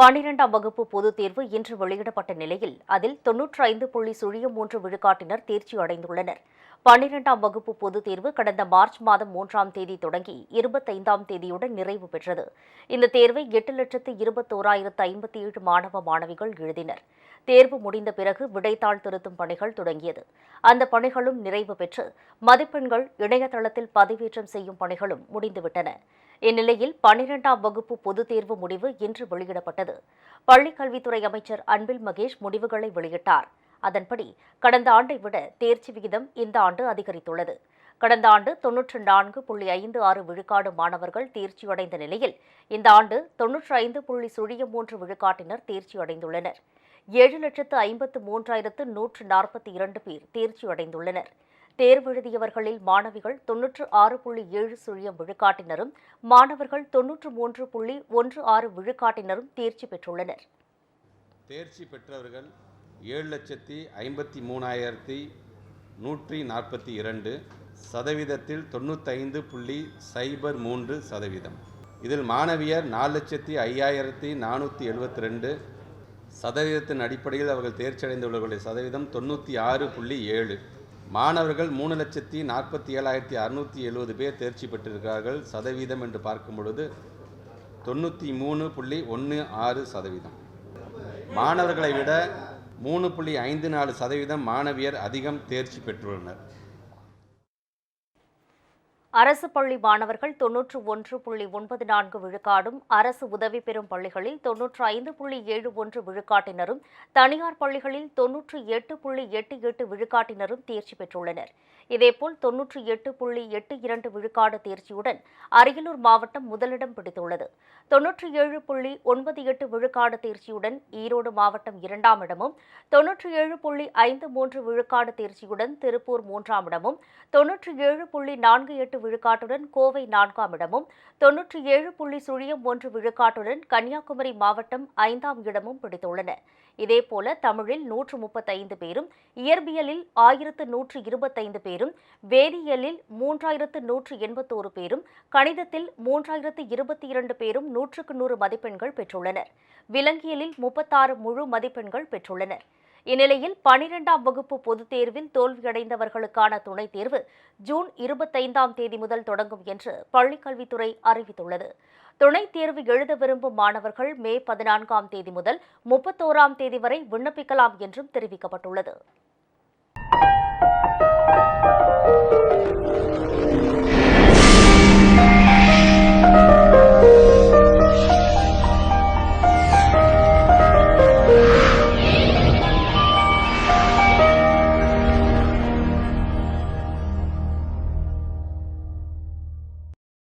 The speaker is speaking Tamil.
பன்னிரெண்டாம் வகுப்பு பொதுத் தேர்வு இன்று வெளியிடப்பட்ட நிலையில் அதில் தொன்னூற்றி ஐந்து புள்ளி சுழியம் மூன்று விழுக்காட்டினர் தேர்ச்சி அடைந்துள்ளனர். பன்னிரெண்டாம் வகுப்பு பொதுத் தேர்வு கடந்த மார்ச் மாதம் மூன்றாம் தேதி தொடங்கி இருபத்தைந்தாம் தேதியுடன் நிறைவு பெற்றது. இந்த தேர்வை எட்டு லட்சத்து இருபத்தோராயிரத்து ஐம்பத்தி ஏழு மாணவ மாணவிகள் எழுதினர். தேர்வு முடிந்த பிறகு விடைத்தாள் திருத்தும் பணிகள் தொடங்கியது. அந்த பணிகளும் நிறைவு பெற்று மதிப்பெண்கள் இணையதளத்தில் பதிவேற்றம் செய்யும் பணிகளும் முடிந்துவிட்டன. இந்நிலையில் பனிரெண்டாம் வகுப்பு பொதுத் தேர்வு முடிவு இன்று வெளியிடப்பட்டது. பள்ளிக் கல்வித்துறை அமைச்சர் அன்பில் மகேஷ் முடிவுகளை வெளியிட்டார். அதன்படி கடந்த ஆண்டை விட தேர்ச்சி விகிதம் இந்த ஆண்டு அதிகரித்துள்ளது. கடந்த ஆண்டு தொன்னூற்று நான்கு புள்ளி ஐந்து ஆறு விழுக்காடு மாணவர்கள் தேர்ச்சியடைந்த நிலையில் இந்த ஆண்டு தொன்னூற்றி ஐந்து புள்ளி சுழியம் மூன்று விழுக்காட்டினர் தேர்ச்சியடைந்துள்ளனர். ஏழு லட்சத்து ஐம்பத்து மூன்றாயிரத்து நூற்று நாற்பத்தி இரண்டு பேர் தேர்ச்சியடைந்துள்ளனர். தேர்வெழுதியவர்களில் மாணவிகள் தொன்னூற்று ஆறு புள்ளி ஏழு சுழியம் விழுக்காட்டினரும் மாணவர்கள் தொன்னூற்று மூன்று புள்ளி ஒன்று ஆறு விழுக்காட்டினரும் தேர்ச்சி பெற்றுள்ளனர். தேர்ச்சி பெற்றவர்கள் ஏழு லட்சத்தி ஐம்பத்தி மூணாயிரத்தி நூற்றி நாற்பத்தி இரண்டு சதவீதத்தில் தொண்ணூத்தைந்து புள்ளி சைபர் மூன்று சதவீதம். இதில் மாணவியர் நாலு லட்சத்தி ஐயாயிரத்தி நானூற்றி எழுபத்தி ரெண்டு சதவீதத்தின் அடிப்படையில் அவர்கள் தேர்ச்சி அடைந்துள்ளவர்களுடைய சதவீதம் தொண்ணூற்றி ஆறு புள்ளி ஏழு. மாணவர்கள் மூணு லட்சத்தி நாற்பத்தி ஏழாயிரத்தி அறுநூற்றி எழுபது பேர் தேர்ச்சி பெற்றிருக்கிறார்கள். சதவீதம் என்று பார்க்கும் பொழுது தொண்ணூற்றி மூணு புள்ளி ஒன்று ஆறு சதவீதம். மாணவர்களை விட மூணு புள்ளி ஐந்து நாலு சதவீதம் மாணவியர் அதிகம் தேர்ச்சி பெற்றுள்ளனர். அரசு பள்ளி மாணவர்கள் தொன்னூற்று ஒன்று புள்ளி ஒன்பது நான்கு விழுக்காடும் அரசு உதவி பெறும் பள்ளிகளில் தொன்னூற்று ஐந்து புள்ளி ஏழு ஒன்று விழுக்காட்டினரும் தனியார் பள்ளிகளில் தொன்னூற்று எட்டு புள்ளி எட்டு எட்டு விழுக்காட்டினரும் தேர்ச்சி பெற்றுள்ளனர். இதேபோல் தொன்னூற்று எட்டு புள்ளி எட்டு இரண்டு விழுக்காடு தேர்ச்சியுடன் அரியலூர் மாவட்டம் முதலிடம் பிடித்துள்ளது. தொன்னூற்று ஏழு புள்ளி ஒன்பது எட்டு விழுக்காடு தேர்ச்சியுடன் ஈரோடு மாவட்டம் இரண்டாம் இடமும் தொன்னூற்று ஏழு புள்ளி ஐந்து மூன்று விழுக்காடு தேர்ச்சியுடன் திருப்பூர் மூன்றாம் இடமும் தொன்னூற்று ஏழு புள்ளி நான்கு எட்டு விழுக்காட்டுடன் கோவை நான்காம் இடமும் தொன்னூற்றி ஏழு புள்ளி சுழியம் ஒன்று விழுக்காட்டுடன் கன்னியாகுமரி மாவட்டம் ஐந்தாம் இடமும் பிடித்துள்ளன. இதேபோல தமிழில் நூற்று முப்பத்தைந்து பேரும் இயற்பியலில் ஆயிரத்து நூற்று இருபத்தைந்து பேரும் வேதியியலில் மூன்றாயிரத்து நூற்று எண்பத்தோரு பேரும் கணிதத்தில் மூன்றாயிரத்து இருபத்தி இரண்டு பேரும் நூற்றுக்கு நூறு மதிப்பெண்கள் பெற்றுள்ளனர். விலங்கியலில் முப்பத்தாறு முழு மதிப்பெண்கள் பெற்றுள்ளனர். இந்நிலையில் பனிரெண்டாம் வகுப்பு பொதுத் தேர்வில் தோல்வியடைந்தவர்களுக்கான துணைத் தேர்வு ஜூன் இருபத்தைந்தாம் தேதி முதல் தொடங்கும் என்று பள்ளிக்கல்வித்துறை அறிவித்துள்ளது. துணைத் தேர்வு எழுத விரும்பும் மாணவர்கள் மே பதினான்காம் தேதி முதல் முப்பத்தோராம் தேதி வரை விண்ணப்பிக்கலாம் என்றும் தெரிவிக்கப்பட்டுள்ளது.